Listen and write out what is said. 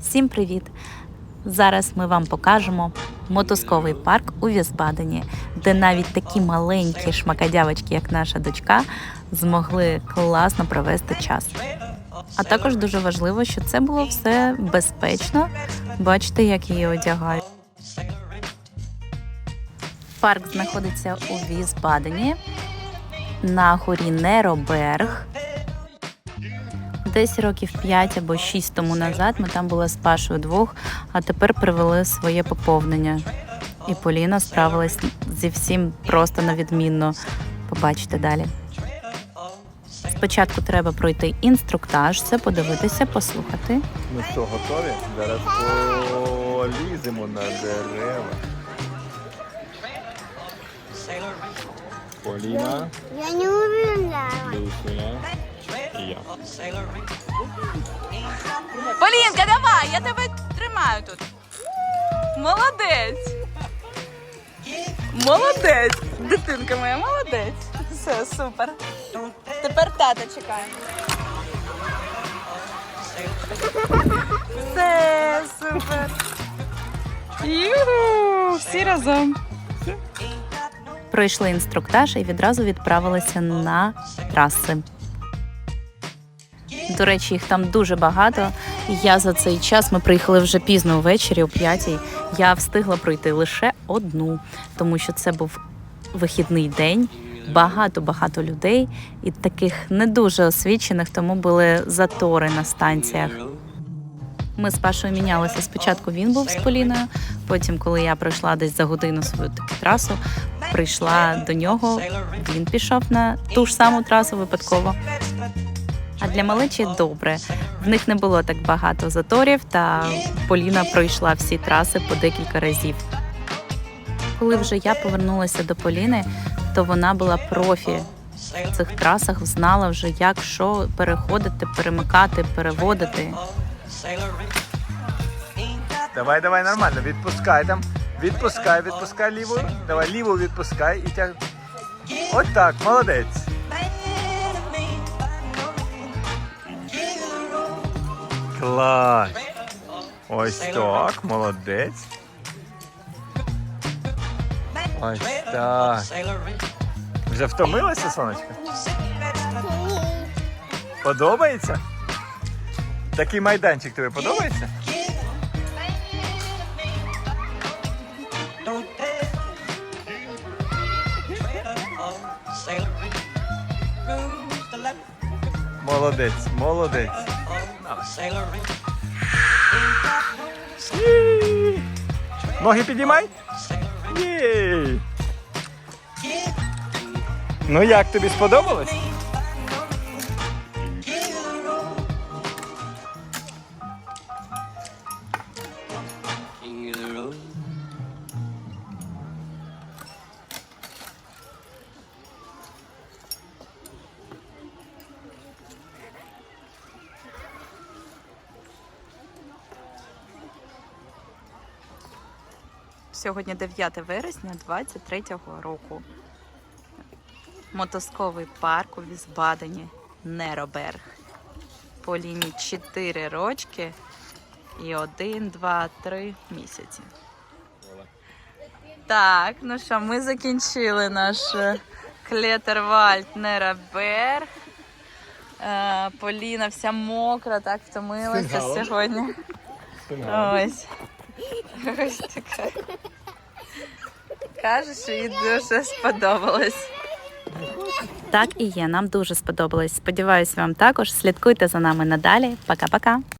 Всім привіт! Зараз ми вам покажемо мотузковий парк у Вісбадені, де навіть такі маленькі шмакодявочки, як наша дочка, змогли класно провести час. А також дуже важливо, що це було все безпечно. Бачите, як її одягають. Парк знаходиться у Вісбадені на горі Нероберг. Десь років 5 або 6 тому назад ми там були з Пашою двох, а тепер привели своє поповнення. І Поліна справилась зі всім просто на відмінно. Побачите далі. Спочатку треба пройти інструктаж, це подивитися, послухати. Ну що, готові? Зараз поліземо на дерева. Поліна, Я не уверена. Полінка, давай, я тебе тримаю тут. Молодець. Молодець. Дитинка моя, молодець. Все, супер. Тепер тата чекає. Все, супер. Юху, всі разом. Пройшли інструктаж і відразу відправилися на траси. До речі, їх там дуже багато. Я за цей час ми приїхали вже пізно ввечері, о п'ятій. Я встигла пройти лише одну, тому що це був вихідний день. Багато-багато людей і таких не дуже освічених, тому були затори на станціях. Ми з Пашою мінялися. Спочатку він був з Поліною, потім, коли я пройшла десь за годину свою таку трасу, прийшла до нього. Він пішов на ту ж саму трасу випадково. А для малечі добре. В них не було так багато заторів, та Поліна пройшла всі траси по декілька разів. Коли вже я повернулася до Поліни, то вона була профі в цих трасах, знала вже, як що переходити, перемикати, переводити. Давай, давай, нормально, відпускай там. Відпускай, відпускай ліву. Давай ліву відпускай і тяг. От так, молодець. Клас. Ось так, молодець. Ось так. Вже втомилася, сонечко? Подобається? Такий майданчик тобі подобається? Молодець, молодець. Ї! Ноги підіймай. Ну як тобі сподобалось? Сьогодні 9 вересня 23-го року. Мотузковий парк у Візбадені, Нероберг. Поліні 4 рочки і 1, 2, 3 місяці. Так, ну що, ми закінчили наш е, Клетервальд Нероберг. Е, Поліна вся мокра, так втомилася сьогодні. Ось. Ось така. Каже, що їй дуже сподобалось. Так і є, нам дуже сподобалось. Сподіваюсь, вам також. Слідкуйте за нами надалі. Пока-пока.